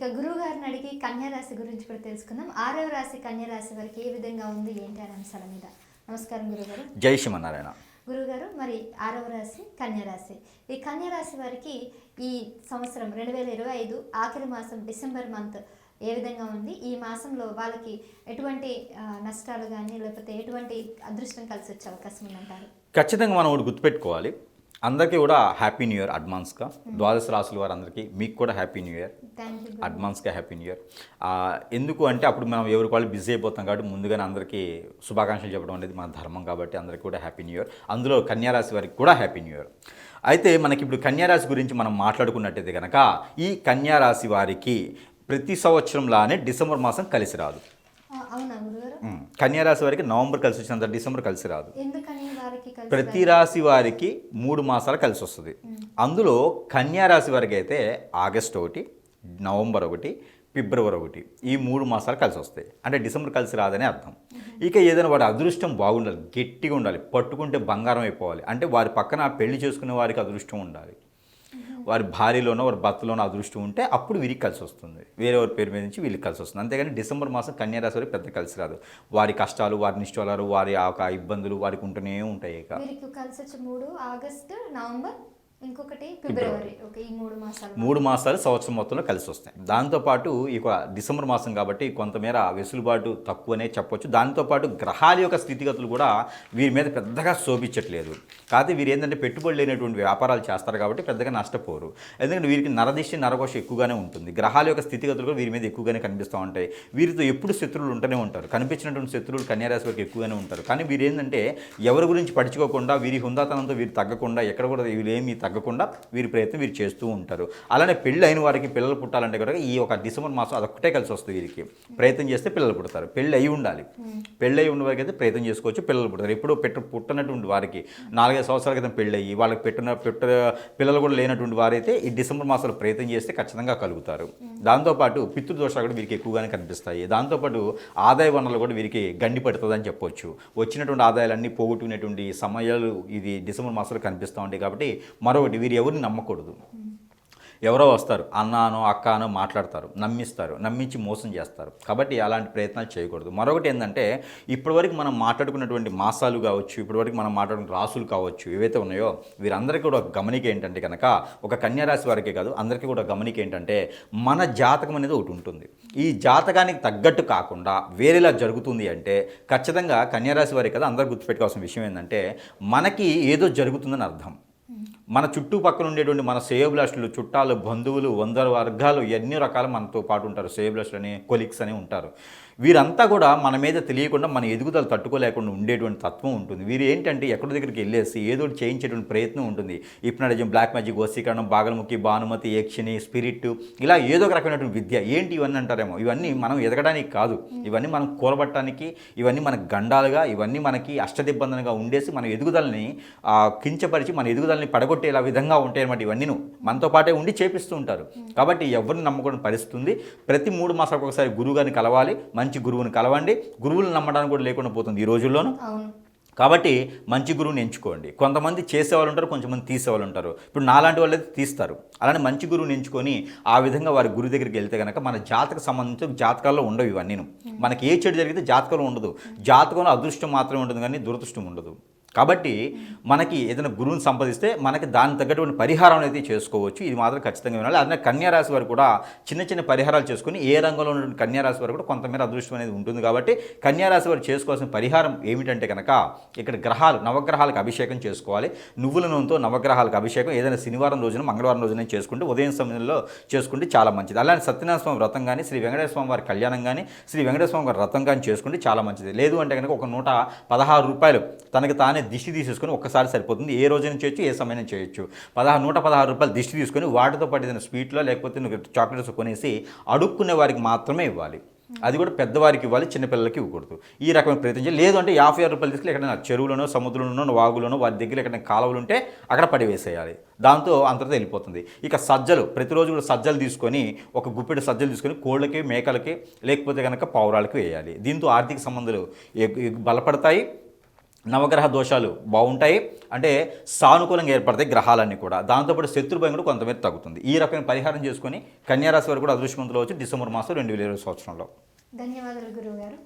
ఇక గురువు గారిని అడిగి కన్యా రాశి గురించి కూడా తెలుసుకుందాం. ఆరవ రాశి కన్యా రాశి వారికి ఏ విధంగా ఉంది ఏంటి అనే అంశాల మీద. నమస్కారం గురుగారు జై శ్రీమన్నారాయణ. గురుగారు మరి ఆరవ రాశి కన్యా రాశి ఈ కన్యా రాశి వారికి ఈ సంవత్సరం రెండు వేల ఇరవై ఐదు ఆఖరి మాసం డిసెంబర్ మంత్ ఏ విధంగా ఉంది? ఈ మాసంలో వాళ్ళకి ఎటువంటి నష్టాలు కానీ లేకపోతే ఎటువంటి అదృష్టం కలిసి వచ్చే అవకాశం ఉందంటారు? ఖచ్చితంగా మనం ఒకటి గుర్తుపెట్టుకోవాలి. అందరికీ కూడా హ్యాపీ న్యూ ఇయర్ అడ్వాన్స్గా. ద్వాదశ రాసుల వారందరికీ మీకు కూడా హ్యాపీ న్యూ ఇయర్. అడ్వాన్స్గా హ్యాపీ న్యూ ఇయర్. ఎందుకు అంటే అప్పుడు మనం ఎవరికి వాళ్ళు బిజీ అయిపోతాం కాబట్టి ముందుగానే అందరికీ శుభాకాంక్షలు చెప్పడం అనేది మన ధర్మం కాబట్టి అందరికీ కూడా హ్యాపీ న్యూ ఇయర్. అందులో కన్యారాశి వారికి కూడా హ్యాపీ న్యూ ఇయర్. అయితే మనకి ఇప్పుడు కన్యారాశి గురించి మనం మాట్లాడుకున్నట్టయితే కనుక ఈ కన్యారాశి వారికి ప్రతి సంవత్సరంలానే డిసెంబర్ మాసం కలిసి రాదు. కన్యారాశి వారికి నవంబర్ కలిసి వచ్చినంత డిసెంబర్ కలిసి రాదు. ప్రతి రాశి వారికి మూడు మాసాలు కలిసి వస్తుంది. అందులో కన్యా రాశి వారికి అయితే ఆగస్ట్ ఒకటి నవంబర్ ఒకటి ఫిబ్రవరి ఒకటి ఈ మూడు మాసాలు కలిసి వస్తాయి. అంటే డిసెంబర్ కలిసి రాదని అర్థం. ఇక ఏదైనా వారి అదృష్టం బాగుండాలి గట్టిగా ఉండాలి పట్టుకుంటే బంగారం అయిపోవాలి. అంటే వారి పక్కన పెళ్ళి చేసుకునే వారికి అదృష్టం ఉండాలి. వారి భార్యలోనో వారి భర్తలోనో అదృష్టం ఉంటే అప్పుడు వీరికి కలిసి వస్తుంది. వేరే వారి పేరు మీద నుంచి వీళ్ళకి కలిసి వస్తుంది. అంతేగాని డిసెంబర్ మాసం కన్యారాశి వారికి పెద్ద కలిసి రాదు. వారి కష్టాలు వారి నిష్ఠాలు వారి ఆ యొక్క ఇబ్బందులు వారికి ఉంటూనే ఉంటాయి ఇక. కలిసి వచ్చే మూడు ఆగస్టు నవంబర్ ఇంకొకటి ఫిబ్రవరి ఓకే ఈ మూడు మాసాలు. మూడు మాసాలు సంవత్సరం మొత్తంలో కలిసి వస్తాయి. దాంతోపాటు ఈ యొక్క డిసెంబర్ మాసం కాబట్టి కొంతమేర వెసులుబాటు తక్కువనే చెప్పొచ్చు. దాంతోపాటు గ్రహాల యొక్క స్థితిగతులు కూడా వీరి మీద పెద్దగా శోభించట్లేదు. కాకపోతే వీరు ఏంటంటే పెట్టుబడి లేనటువంటి వ్యాపారాలు చేస్తారు కాబట్టి పెద్దగా నష్టపోరు. ఎందుకంటే వీరికి నరదిష్టి నరకోశ ఎక్కువగానే ఉంటుంది. గ్రహాల యొక్క స్థితిగతులు కూడా వీరి మీద ఎక్కువగానే కనిపిస్తూ ఉంటాయి. వీరితో ఎప్పుడు శత్రువులు ఉంటూనే ఉంటారు. కనిపించినటువంటి శత్రువులు కన్యారాశి వారికి ఎక్కువగానే ఉంటారు. కానీ వీరు ఏంటంటే ఎవరి గురించి పడుచుకోకుండా వీరి హుందాతనంతో వీరు తగ్గకుండా ఎక్కడ కూడా వీరేమీ తగ్గకుండా వీరి ప్రయత్నం వీరు చేస్తూ ఉంటారు. అలానే పెళ్ళి అయిన వారికి పిల్లలు పుట్టాలంటే కూడా ఈ ఒక డిసెంబర్ మాసం అదొక్కటే కలిసి వస్తుంది వీరికి. ప్రయత్నం చేస్తే పిల్లలు పుడతారు. పెళ్ళి అయి ఉండాలి. పెళ్ళి అయి ఉన్న వారికి అయితే ప్రయత్నం చేసుకోవచ్చు పిల్లలు పుడతారు. ఇప్పుడు పెట్ట పుట్టనటువంటి వారికి నాలుగైదు సంవత్సరాల క్రితం పెళ్ళి అయ్యి వాళ్ళకి పెట్టిన పెట్ట పిల్లలు కూడా లేనటువంటి వారైతే ఈ డిసెంబర్ మాసంలో ప్రయత్నం చేస్తే ఖచ్చితంగా కలుగుతారు. దాంతోపాటు పితృదోషాలు కూడా వీరికి ఎక్కువగానే కనిపిస్తాయి. దాంతోపాటు ఆదాయ వనరులు కూడా వీరికి గండి పడుతుందని చెప్పొచ్చు. వచ్చినటువంటి ఆదాయాలన్నీ పోగొట్టుకునేటువంటి సమయాలు ఇది డిసెంబర్ మాసంలో కనిపిస్తూ ఉంటాయి కాబట్టి మరో మరొకటి వీరు ఎవరిని నమ్మకూడదు. ఎవరో వస్తారు అన్నానో అక్కానో మాట్లాడతారు నమ్మిస్తారు నమ్మించి మోసం చేస్తారు. కాబట్టి అలాంటి ప్రయత్నాలు చేయకూడదు. మరొకటి ఏంటంటే ఇప్పటివరకు మనం మాట్లాడుకున్నటువంటి మాసాలు కావచ్చు ఇప్పటివరకు మనం మాట్లాడుకున్న రాసులు కావచ్చు ఏవైతే ఉన్నాయో వీరందరికీ కూడా ఒక గమనిక ఏంటంటే కనుక ఒక కన్యారాశి వారికే కాదు అందరికీ కూడా గమనిక ఏంటంటే మన జాతకం అనేది ఒకటి ఉంటుంది. ఈ జాతకానికి తగ్గట్టు కాకుండా వేరేలా జరుగుతుంది అంటే ఖచ్చితంగా కన్యారాశి వారికి కదా అందరూ గుర్తుపెట్టుకోవాల్సిన విషయం ఏంటంటే మనకి ఏదో జరుగుతుందని అర్థం. మన చుట్టుపక్కల ఉండేటువంటి మన సేవబ్లాస్టులు చుట్టాలు బంధువులు వందల వర్గాలు ఎన్ని రకాలు మనతో పాటు ఉంటారు. సేవబ్లాస్టులు అని కొలిక్స్ అని ఉంటారు. వీరంతా కూడా మన మీద తెలియకుండా మన ఎదుగుదల తట్టుకోలేకుండా ఉండేటువంటి తత్వం ఉంటుంది. వీరు ఏంటంటే ఎక్కడి దగ్గరికి వెళ్ళేసి ఏదో చేయించేటువంటి ప్రయత్నం ఉంటుంది. ఇప్నడిజం బ్లాక్ మ్యాజిక్ వసీకరణం బాగలముఖి భానుమతి యక్షిని స్పిరిట్ ఇలా ఏదో ఒక రకమైనటువంటి విద్య. ఏంటి ఇవన్నీ అంటారేమో? ఇవన్నీ మనం ఎదగడానికి కాదు. ఇవన్నీ మనం కూరబట్టడానికి ఇవన్నీ మనకు గండాలుగా ఇవన్నీ మనకి అష్టదిబ్బందనగా ఉండేసి మన ఎదుగుదలని కించపరిచి మన ఎదుగుదలని పడగొట్టేలా విధంగా ఉంటాయి అన్నమాట ఇవన్నీ మనతో పాటే ఉండి చేపిస్తూ ఉంటారు. కాబట్టి ఎవరిని నమ్మకూడని పరిస్థితి ఉంది ప్రతి మూడు మాసాలకు ఒకసారి గురువుగారిని కలవాలి. మంచి గురువుని కలవండి. గురువులను నమ్మడానికి కూడా లేకుండా పోతుంది ఈ రోజుల్లోనూ. కాబట్టి మంచి గురువుని ఎంచుకోండి. కొంతమంది చేసేవాళ్ళు ఉంటారు కొంతమంది తీసేవాళ్ళు ఉంటారు. ఇప్పుడు నాలాంటి వాళ్ళు అయితే తీస్తారు. అలానే మంచి గురువుని ఎంచుకొని ఆ విధంగా వారి గురువు దగ్గరికి వెళ్తే కనుక మన జాతక సంబంధించిన జాతకాల్లో ఉండవు ఇవన్నీ మనకి ఏ చెడు జరిగితే జాతకంలో ఉండదు. జాతకంలో అదృష్టం మాత్రమే ఉంటుంది కానీ దురదృష్టం ఉండదు. కాబట్టి మనకి ఏదైనా గురువుని సంపాదిస్తే మనకి దానికి తగ్గటువంటి పరిహారం అనేది చేసుకోవచ్చు. ఇది మాత్రం ఖచ్చితంగా వినాలి. అదే కన్యారాశి వారు కూడా చిన్న చిన్న పరిహారాలు చేసుకుని ఏ రంగంలో ఉన్న కన్యారాశి వారు కూడా కొంతమేర అదృష్టం అనేది ఉంటుంది కాబట్టి కన్యారాశి వారు చేసుకోవాల్సిన పరిహారం ఏమిటంటే కనుక ఇక్కడ గ్రహాలు నవగ్రహాలకు అభిషేకం చేసుకోవాలి. నువ్వుల నూనెతో నవగ్రహాలకు అభిషేకం ఏదైనా శనివారం రోజున మంగళవారం రోజున చేసుకుంటే ఉదయం సమయంలో చేసుకుంటే చాలా మంచిది. అలానే సత్యనారాయణ స్వామి వ్రతం కానీ శ్రీ వెంకటేశ్వర స్వామి వారి కళ్యాణం కానీ శ్రీ వెంకటేశ్వర స్వామి వారి వ్రతం కానీ చేసుకుంటే చాలా మంచిది. లేదు అంటే కనుక ఒక నూట పదహారు రూపాయలు తనకి తానే దిష్టి తీసేసుకొని ఒక్కసారి సరిపోతుంది. ఏ రోజైనా చేయొచ్చు ఏ సమయం చేయొచ్చు. పదహారు నూట పదహారు రూపాయలు దిష్టి తీసుకొని వాటితో పాటు ఏదైనా స్వీట్లో లేకపోతే నువ్వు చాక్లెట్స్ కొనేసి అడుక్కునే వారికి మాత్రమే ఇవ్వాలి. అది కూడా పెద్దవారికి ఇవ్వాలి చిన్నపిల్లలకి ఇవ్వకూడదు. ఈ రకమైన ప్రయత్నం చేయాలి. లేదంటే యాభై ఆరు రూపాయలు తీసుకుని ఎక్కడైనా చెరువులోనో సముద్రంలోనో వాగులోనో వారి దగ్గర ఎక్కడైనా కాలువలు ఉంటే అక్కడ పడివేసేయాలి. దాంతో అంతటితో వెళ్ళిపోతుంది. ఇక సజ్జలు ప్రతిరోజు కూడా సజ్జలు తీసుకొని ఒక గుప్పెడు సజ్జలు తీసుకొని కోళ్ళకి మేకలకి లేకపోతే కనుక పావురాలకి వేయాలి. దీంతో ఆర్థిక సంబంధాలు ఎగ్- ఎగ్ బలపడతాయి. నవగ్రహ దోషాలు బాగుంటాయి. అంటే సానుకూలంగా ఏర్పడతాయి గ్రహాలన్నీ కూడా. దాంతోపాటు శత్రుభయం కూడా కొంతమేర తగ్గుతుంది. ఈ రకమైన పరిహారం చేసుకొని కన్యారాశి వారు కూడా అదృష్టవంతులు వచ్చి డిసెంబర్ మాసం రెండు వేల ఇరవై సంవత్సరంలో. ధన్యవాదాలు గురువు గారు